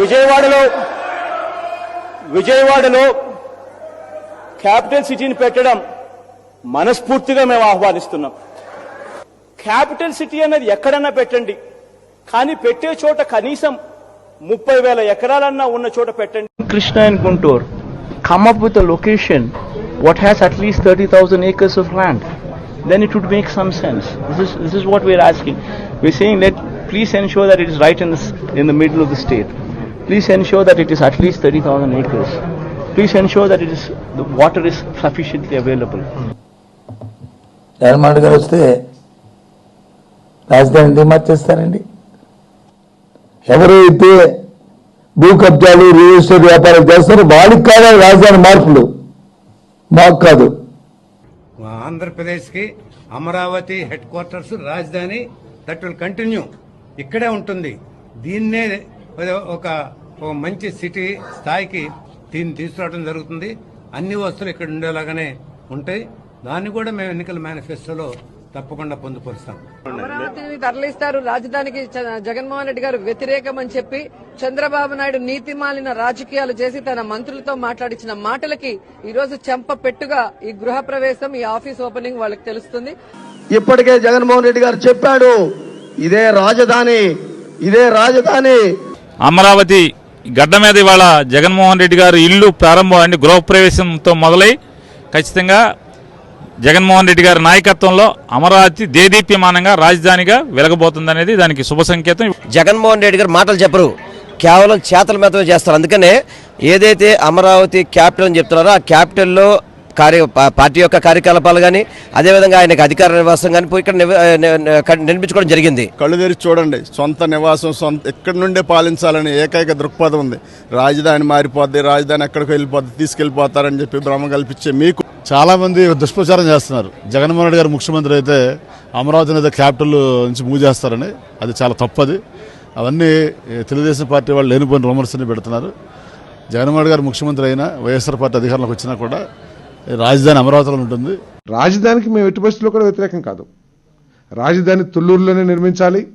విజయవాడలో విజయవాడలో క్యాపిటల్ సిటీని పెట్టడం మనస్ఫూర్తిగా మేము ఆహ్వానిస్తున్నాం. క్యాపిటల్ సిటీ అనేది ఎక్కడన్నా పెట్టండి కానీ పెట్టే చోట కనీసం ముప్పై వేల ఎకరాలన్నా ఉన్న చోట పెట్టండి. Krishna and Guntur come with location what has at least thirty thousand acres of land then it would make some sense this is what we're asking we seeing that please ensure that it is right in in the middle of the state Please ensure that it is at least 30,000 acres. Please ensure that it is, the water is sufficiently available. Jaganmohan గారు వస్తే రాజధాని ఎందుకు మార్చేస్తారండి? ఎవరైతే భూ కబ్జాలు real estate వ్యాపారాలు చేస్తారో వాళ్ళకి కావాలి రాజధాని మార్పులు. మాకు కాదు. ఆంధ్రప్రదేశ్కి అమరావతి హెడ్ క్వార్టర్స్ రాజధాని దట్ విల్ కంటిన్యూ. ఇక్కడే ఉంటుంది. దీన్నే ఒక ఒక మంచి సిటీ స్థాయికి దీన్ని తీసుకురావడం జరుగుతుంది. అన్ని వస్తువులు ఇక్కడ ఉండేలాగానే ఉంటాయి. దాన్ని కూడా మేము ఎన్నికల మేనిఫెస్టోలో తప్పకుండా పొందుపరుస్తాం. అమరావతిని తరలిస్తారు. రాజధానికి జగన్మోహన్ రెడ్డి గారు వ్యతిరేకం అని చెప్పి చంద్రబాబు నాయుడు నీతి మాలిన రాజకీయాలు చేసి తన మంత్రులతో మాట్లాడించిన మాటలకి ఈ రోజు చెంప పెట్టుగా ఈ గృహ ప్రవేశం ఈ ఆఫీస్ ఓపెనింగ్ వాళ్ళకి తెలుస్తుంది. ఇప్పటికే జగన్మోహన్ రెడ్డి గారు చెప్పాడు ఇదే రాజధాని ఇదే రాజధాని అమరావతి గడ్డ మీద ఇవాళ జగన్మోహన్ రెడ్డి గారు ఇల్లు ప్రారంభం అండి గృహప్రవేశంతో మొదలై ఖచ్చితంగా జగన్మోహన్ రెడ్డి గారి నాయకత్వంలో అమరావతి దేదీప్యమానంగా రాజధానిగా వెలగబోతుందనేది దానికి శుభ సంకేతం. జగన్మోహన్ రెడ్డి గారు మాటలు చెప్పరు. కేవలం చేతల మీద చేస్తారు. అందుకనే ఏదైతే అమరావతి క్యాపిటల్ అని చెప్తున్నారో ఆ క్యాపిటల్లో కార్య పార్టీ యొక్క కార్యకలాపాలు కానీ అదేవిధంగా ఆయనకు అధికార నివాసం కానీ పోయి ఇక్కడ నిర్మించుకోవడం జరిగింది. కళ్ళు తెరిచి చూడండి. సొంత నివాసం సొంత ఎక్కడి నుండే పాలించాలని ఏకైక దృక్పథం ఉంది. రాజధాని మారిపోద్ది రాజధాని ఎక్కడికి వెళ్ళిపోద్ది తీసుకెళ్ళిపోతారని చెప్పి భ్రమ కల్పించే మీకు. చాలా మంది దుష్ప్రచారం చేస్తున్నారు. జగన్మోహన్ రెడ్డి గారు ముఖ్యమంత్రి అయితే అమరావతిని అయితే క్యాపిటల్ నుంచి మూవ్ చేస్తారని అది చాలా తప్పది. అవన్నీ తెలుగుదేశం పార్టీ వాళ్ళు లేనిపోయిన రూమర్స్ని పెడుతున్నారు. జగన్మోహన్ రెడ్డి గారు ముఖ్యమంత్రి అయినా వైఎస్ఆర్ పార్టీ అధికారంలోకి వచ్చినా కూడా రాజధాని అమరావతిలో ఉంటుంది. రాజధానికి మేము ఎట్టి పరిస్థితుల్లో కూడా వ్యతిరేకం కాదు. రాజధాని తుళ్ళూరులోనే నిర్మించాలి.